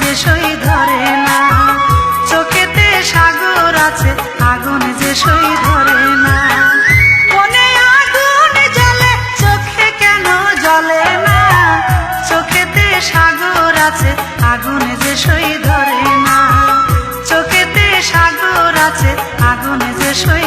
যে সই ধরে না, চোখেতে সাগর আছে, আগুন যে সই ধরে না। আগুন চোখে কেন না? চোখেতে সাগর আছে, আগুন সই ধরে না। চোখেতে সাগর আছে, আগুনে যে সই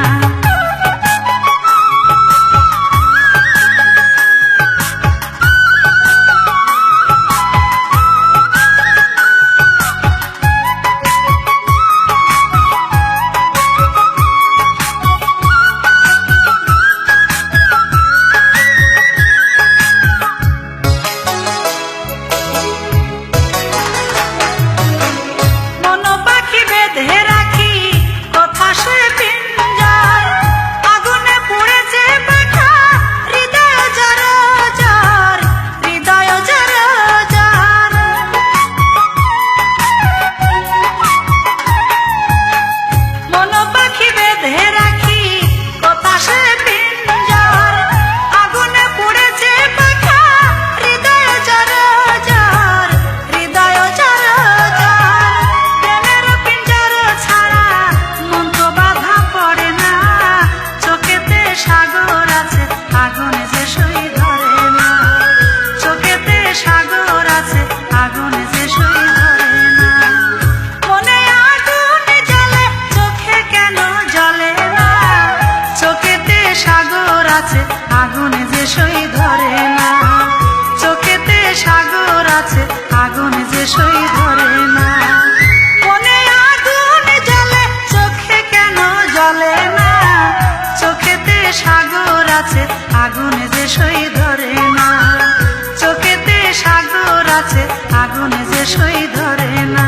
শেষই ধরে না। মনে আগুন জ্বলে, চোখে কেন জ্বলে না? চোখেতে সাগর আছে, আগুন যে সই ধরে না। চোখেতে সাগর আছে, আগুন যে সই ধরে না।